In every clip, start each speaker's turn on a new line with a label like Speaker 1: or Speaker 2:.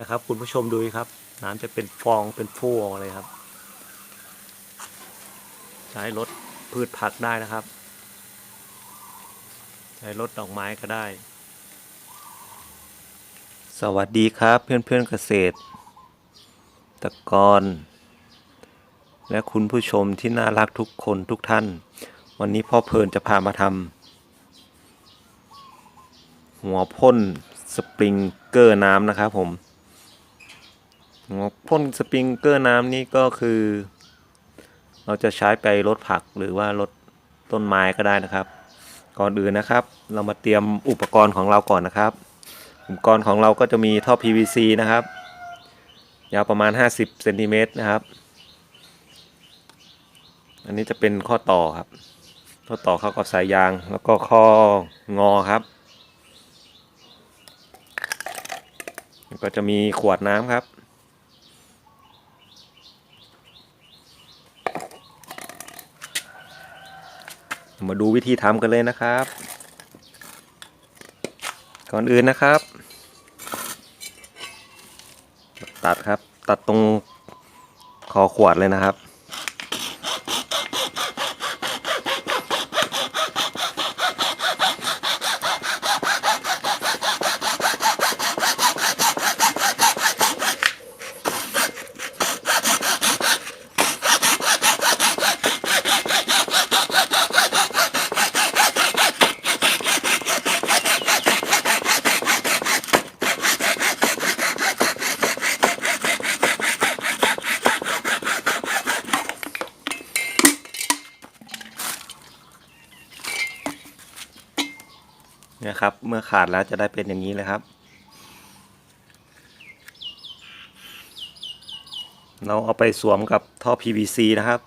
Speaker 1: นะครับ คุณผู้ชมดูครับ น้ำจะเป็นฟองเป็นฟูออกเลยครับ ใช้รถพืชผักได้นะครับ ใช้รถดอกไม้ก็ได้ สวัสดีครับเพื่อนเพื่อนเกษตรตะกรและคุณผู้ชมที่น่ารักทุกคนทุกท่าน วันนี้พ่อเพลินจะพามาทำหัวพ่นสปริงเกอร์น้ำนะครับผม พ่นสปริงเกอร์น้ำนี่ก็คือ เราจะใช้ไปลดผักหรือว่าลดต้นไม้ก็ได้นะครับ ก่อนอื่นนะครับ เรามาเตรียมอุปกรณ์ของเราก่อนนะครับ อุปกรณ์ของเราก็จะมีท่อ PVC นะครับ ยาวประมาณ 50เซนติเมตรนะครับ อันนี้จะเป็นข้อต่อครับ ข้อต่อเข้ากับสายยางแล้วก็ข้องอครับก็จะมีขวดน้ำครับ มาดูวิธีทำกันเลยนะครับ ก่อนอื่นนะครับ ตัดครับ ตัดตรงคอขวดเลยนะครับ นะครับ เมื่อขาดแล้วจะได้เป็นอย่างนี้เลยครับ เราเอาไปสวมกับท่อ PVC นะครับ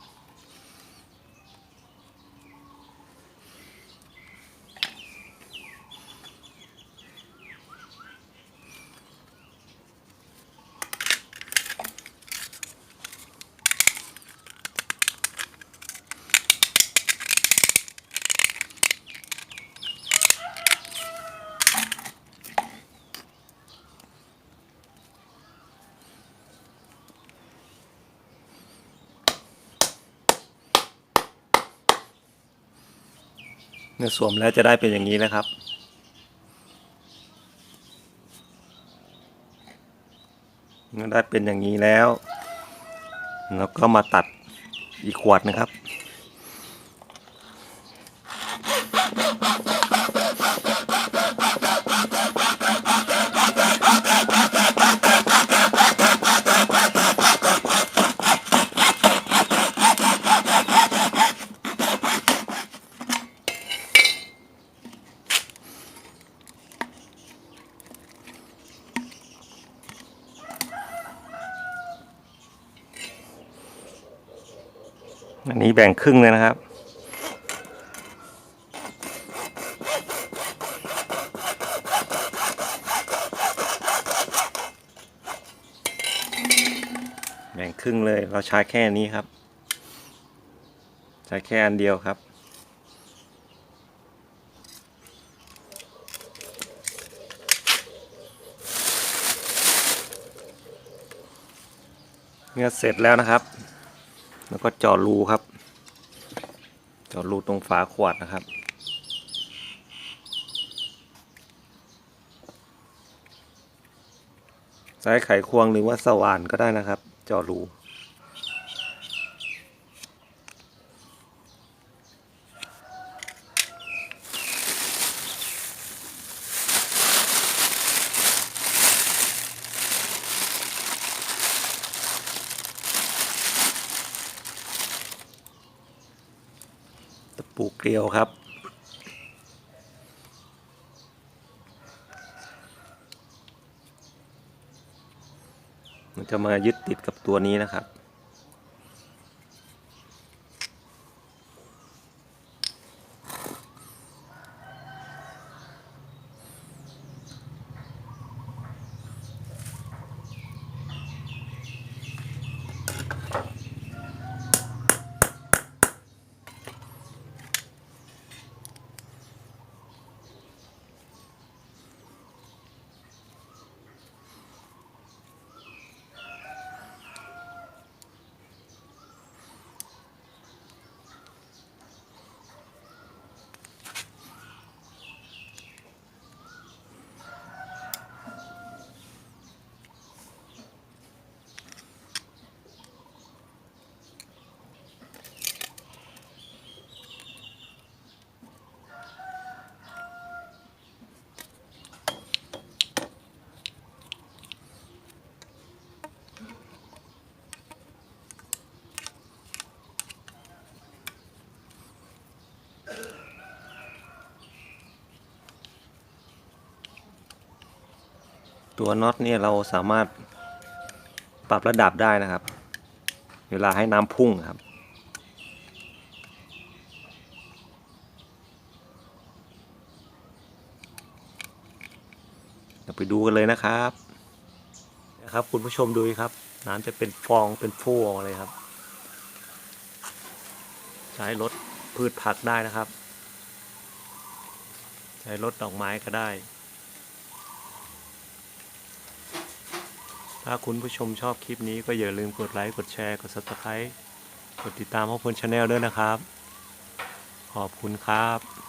Speaker 1: เมื่อสวมแล้วจะได้เป็นอย่างนี้นะครับเมื่อได้เป็นอย่างนี้แล้ว แล้วก็มาตัดอีกขวดนะครับ อันนี้แบ่งครึ่งเลยนะครับ แบ่งครึ่งเลย เราใช้แค่นี้ครับ ใช้แค่อันเดียวครับเมื่อเสร็จแล้วนะครับ แล้วก็เจาะรูครับเจาะรูตรงฝาขวดนะครับ ใช้ไขควงหรือว่าสว่านก็ได้นะครับเจาะรู ตะปูเกลียวครับ มันจะมายึดติดกับตัวนี้นะครับ ตัวน็อตเนี่ยเราสามารถปรับระดับได้นะครับ เวลาให้น้ำพุ่งครับ เดี๋ยวไปดูกันเลยนะครับนะครับคุณผู้ชมดูครับ น้ำจะเป็นฟองเป็นฟูออกเลยครับ ใช้รถพืชผักได้นะครับ ใช้รถดอกไม้ก็ได้ ถ้าคุณผู้ชมชอบคลิปนี้ก็อย่าลืมกดไลค์ กดแชร์ กด subscribe กดติดตามพ่อพลชาแนลด้วยนะครับ ขอบคุณครับ